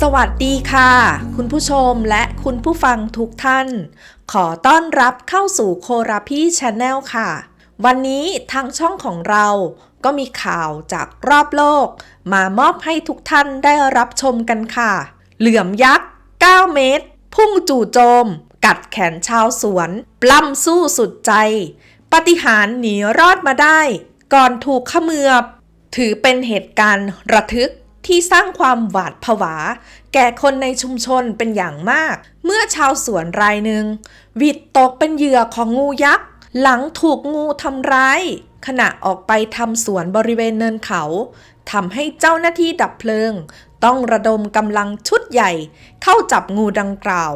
สวัสดีค่ะ คุณผู้ชมและคุณผู้ฟังทุกท่าน ขอต้อนรับเข้าสู่โคราพี่ชาแนลค่ะ วันนี้ทางช่องของเราก็มีข่าวจากรอบโลก มามอบให้ทุกท่านได้รับชมกันค่ะ เหลือมยักษ์ 9 เมตร พุ่งจู่โจม กัดแขนชาวสวน ปล้ำสู้สุดใจ ปฏิหารหนีรอดมาได้ ก่อนถูกขมือบ ถือเป็นเหตุการณ์ระทึก ที่สร้างความหวาดผวา แก่คนในชุมชนเป็นอย่างมาก เมื่อชาวสวนรายหนึ่งวิดตกเป็นเหยื่อของงูยักษ์ หลังถูกงูทำร้าย ขณะออกไปทำสวนบริเวณเนินเขาทำให้เจ้าหน้าที่ดับเพลิง ต้องระดมกำลังชุดใหญ่ เข้าจับงูดังกล่าว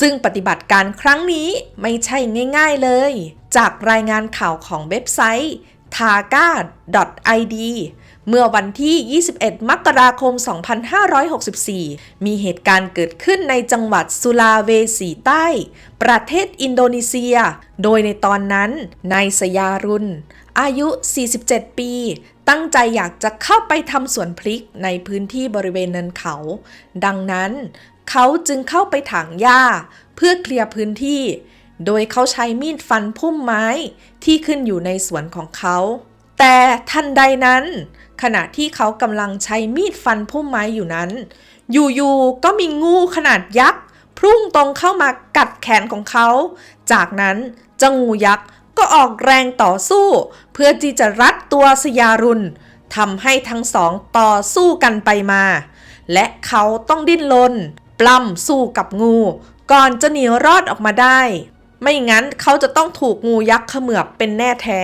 ซึ่งปฏิบัติการครั้งนี้ไม่ใช่ง่ายๆเลย จากรายงานข่าวของเว็บไซต์ taga.id เมื่อวันที่ 21 มกราคม 2564 มีเหตุการณ์เกิดขึ้นในจังหวัดสุลาเวสีใต้ ประเทศอินโดนีเซีย โดยในตอนนั้นนายสยารุณ อายุ 47 ปี ตั้งใจอยากจะเข้าไปทำสวนพริกในพื้นที่บริเวณเนินเขา ดังนั้นเขาจึงเข้าไปถางหญ้า เพื่อเคลียร์พื้นที่ โดยเขาใช้มีดฟันพุ่มไม้ที่ขึ้นอยู่ในสวนของเขา แต่ทันใดนั้น ขณะที่เขากำลังใช้มีดฟันพุ่มไม้อยู่นั้น อยู่ๆก็มีงูขนาดยักษ์พุ่งตรงเข้ามากัดแขนของเขา จากนั้นเจ้างูยักษ์ก็ออกแรงต่อสู้ เพื่อที่จะรัดตัวสยารุณทำให้ทั้งสองต่อสู้กันไปมา และเขาต้องดิ้นรนปล้ำสู้กับงู ก่อนจะหนีรอดออกมาได้ ไม่งั้นเขาจะต้องถูกงูยักษ์เขมือบเป็นแน่แท้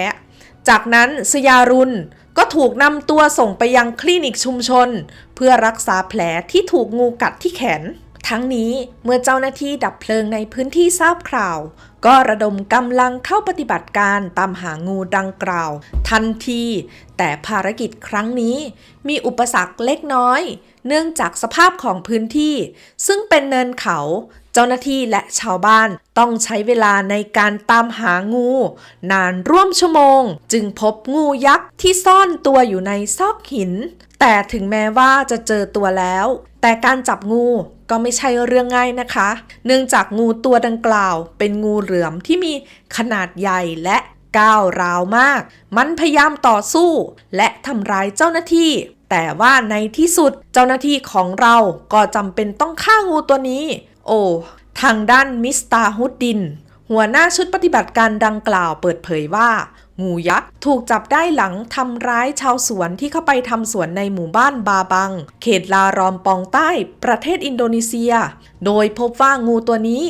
จากนั้นสยารุณก็ถูกนำตัวส่งไปยังคลินิกชุมชน เพื่อรักษาแผลที่ถูกงูกัดที่แขน ทั้งนี้เมื่อเจ้าหน้าที่ดับเพลิงในพื้นที่ทราบข่าว ก็ระดมกำลังเข้าปฏิบัติการตามหางูดังกล่าว ทันที แต่ภารกิจครั้งนี้มีอุปสรรคเล็กน้อย เนื่องจากสภาพของพื้นที่ ซึ่งเป็นเนินเขา เจ้าหน้าที่และชาวบ้านต้องใช้เวลาในการตามหางู นานร่วมชั่วโมง จึงพบงูยักษ์ที่ซ่อนตัวอยู่ในซอกหิน แต่ถึงแม้ว่าจะเจอตัวแล้ว แต่การจับงูก็ไม่ใช่เรื่องง่ายนะคะ เนื่องจากงูตัวดังกล่าว เป็นงูเหลือมที่มีขนาดใหญ่และก้าวร้าวมาก มันพยายามต่อสู้ และทำร้ายเจ้าหน้าที่ แต่ว่าในที่สุดเจ้าหน้าที่ของเราก็จำเป็นต้องฆ่างูตัวนี้ โอ ทางด้านมิสตาฮุดดิน หัวหน้าชุดปฏิบัติการดังกล่าวเปิดเผยว่า งูยักษ์ถูกจับได้หลังทำร้ายชาวสวนที่เข้าไปทำสวนในหมู่บ้านบาบัง เขตลารอมปองใต้ ประเทศอินโดนีเซีย โดยพบว่างูตัวนี้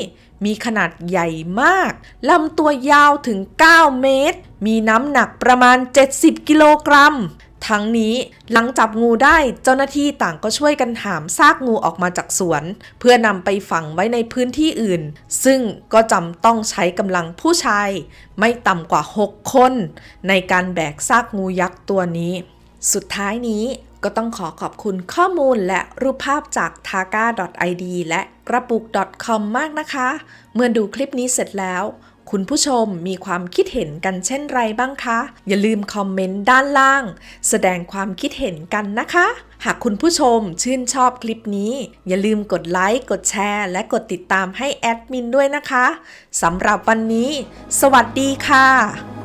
มีขนาดใหญ่มาก ลำตัวยาวถึง 9 เมตร มีน้ำหนักประมาณ 70 กิโลกรัม ทั้งนี้หลังจับงูได้เจ้าหน้าที่ต่างก็ช่วยกันหามซากงูออกมาจากสวน เพื่อนำไปฝังไว้ในพื้นที่อื่น ซึ่งก็จำต้องใช้กำลังผู้ชาย ไม่ต่ำกว่า 6 คน ในการแบกซากงูยักษ์ตัวนี้ สุดท้ายนี้ก็ต้องขอขอบคุณข้อมูลและรูปภาพจาก taga.id และกระปุก .com มากนะคะ เมื่อดูคลิปนี้เสร็จแล้ว คุณผู้ชมมีความคิดเห็นกันเช่นไรบ้างคะ อย่าลืมคอมเมนต์ด้านล่าง แสดงความคิดเห็นกันนะคะ หากคุณผู้ชมชื่นชอบคลิปนี้ อย่าลืมกดไลค์ กดแชร์ และกดติดตามให้แอดมินด้วยนะคะสำหรับวันนี้ สวัสดีค่ะ